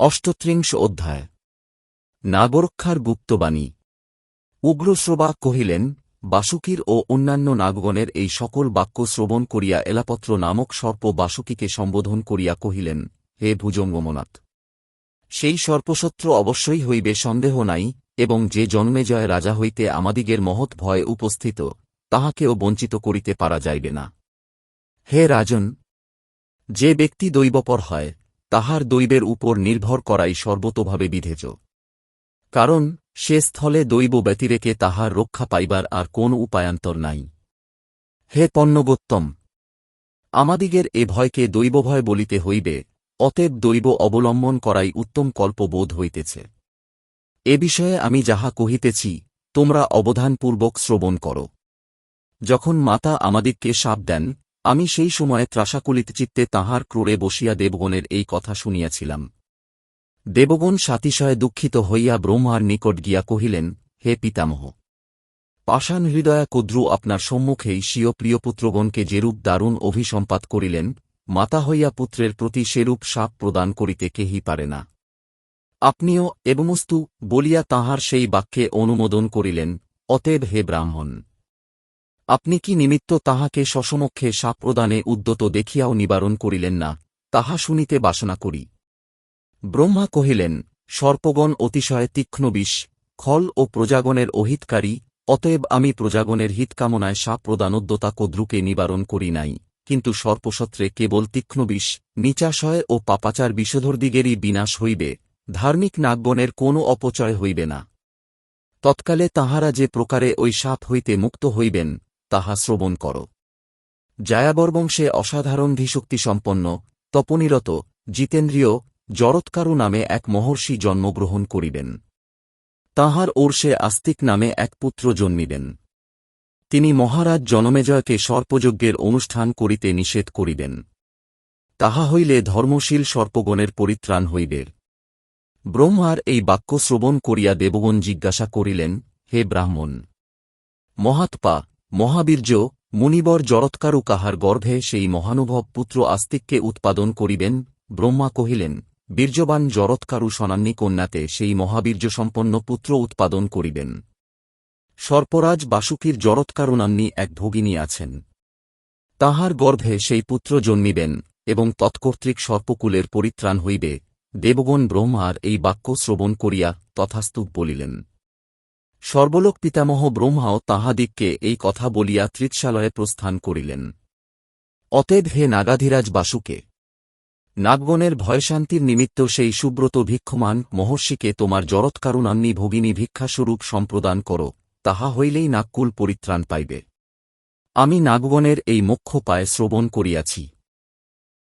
অষ্টত্রিংশ অধ্যায়। নাগরক্ষার গুপ্তবাণী। উগ্রশ্রবা কহিলেন, বাসুকীর ও অন্যান্য নাগগণের এই সকল বাক্য শ্রবণ করিয়া এলাপত্র নামক সর্প বাসুকীকে সম্বোধন করিয়া কহিলেন, হে ভুজঙ্গমনাথ! সেই সর্পসত্র অবশ্যই হইবে, সন্দেহ নাই, এবং যে জন্মেজয় রাজা হইতে আমাদিগের মহৎ ভয় উপস্থিত, তাহাকেও বঞ্চিত করিতে পারা যাইবে না। হে রাজন! যে ব্যক্তি দৈবপর হয় তাহার দৈবের উপর নির্ভর করাই সর্বতোভাবে বিধেজ কারণ, সে স্থলে দৈব ব্যতিরেকে তাহার রক্ষা পাইবার আর কোন উপায়ান্তর নাই। হে পণ্যগোত্তম! আমাদিগের এ ভয়কে দৈবভয় বলিতে হইবে, অতএব দৈব অবলম্বন করাই উত্তম কল্প বোধ হইতেছে। এ বিষয়ে আমি যাহা কহিতেছি, তোমরা অবধানপূর্বক শ্রবণ কর। যখন মাতা আমাদিগকে সাপ দেন আমি সেই সময়ে ত্রাসাকুলিত চিত্তে তাহার ক্রোড়ে বসিয়া দেবগণের এই কথা শুনিয়াছিলাম। দেবগণ সাতিশয়ে দুঃখিত হইয়া ব্রহ্মার নিকট গিয়া কহিলেন, হে পিতামহ! পাষাণ হৃদয়া কুদ্রু আপনার সম্মুখেই স্বীয় প্রিয়পুত্রগণকে যেরূপ দারুণ অভিসম্পাত করিলেন, মাতা হইয়া পুত্রের প্রতি সেরূপ সাপ প্রদান করিতে কেহি পারে না। আপনিও এবমস্তু বলিয়া তাহার সেই বাক্যে অনুমোদন করিলেন, অতএব হে ব্রাহ্মণ! আপনি কি নিমিত্ত তাহাকে শশমক্ষে সাপ প্রদানে উদ্যত দেখিয়াও নিবারণ করিলেন না, তাহা শুনিতে বাসনা করি। ব্রহ্মা কহিলেন, সর্পগণ অতিশয় তীক্ষ্ণ বিষ, খল ও প্রজাগণের অহিতকারী, অতএব আমি প্রজাগণের হিতকামনায় সাপ প্রদানোদ্যতা কদ্রুকে নিবারণ করি নাই, কিন্তু সর্পসত্রে কেবল তীক্ষ্ণ বিষ, নিচাশয় ও পাপাচার বিষধরদিগেরই বিনাশ হইবে, ধার্মিক নাগগণের কোনো অপচয় হইবে না। তৎকালে তাহারা যে প্রকারে ওই সাপ হইতে মুক্ত হইবেন তাহা শ্রবণ কর। জায়াবরবংশে অসাধারণ ধীশক্তিসম্পন্ন তপনিরত জিতেন্দ্রীয় জরৎকারু নামে এক মহর্ষি জন্মগ্রহণ করিবেন। তাহার ওর্ষে আস্তিক নামে এক পুত্র জন্মিবেন। তিনি মহারাজ জনমেজয়কে সর্পযজ্ঞের অনুষ্ঠান করিতে নিষেধ করিবেন। তাহা হইলে ধর্মশীল সর্পগণের পরিত্রাণ হইবে। ব্রহ্মার এই বাক্য শ্রবণ করিয়া দেবগণ জিজ্ঞাসা করিলেন, হে ব্রাহ্মণ! মহাত্পা মহাবীর্য, মুনিবর জরৎকারু কাহার গর্ভে সেই মহানুভব পুত্র আস্তিককে উৎপাদন করিবেন, ব্রহ্মা কহিলেন, বীর্যবান জরৎকারু সনান্নী কন্যাতে সেই মহাবীর্যসম্পন্ন পুত্র উৎপাদন করিবেন। সর্পরাজ বাসুকীর জরৎকারুনান্নী এক ভগিনী আছেন। তাহার গর্ভে সেই পুত্র জন্মিবেন এবং তৎকর্তৃক সর্পকুলের পরিত্রাণ হইবে, দেবগণ ব্রহ্মার এই বাক্য শ্রবণ করিয়া তথাস্তু বলিলেন। সর্বলোক পিতামহ ব্রহ্মাও তাহাদিগকে এই কথা বলিয়া তৃৎসালয়ে প্রস্থান করিলেন। অতএব হে নাগাধিরাজ বাসুকে, নাগগণের ভয়শান্তির নিমিত্ত সেই সুব্রত ভিক্ষমান মহর্ষিকে তোমার জরৎকারুণান্নি ভগিনী ভিক্ষাস্বরূপ সম্প্রদান কর, তাহা হইলেই নাগকুল পরিত্রাণ পাইবে। আমি নাগগণের এই মোক্ষ পায়ে শ্রবণ করিয়াছি।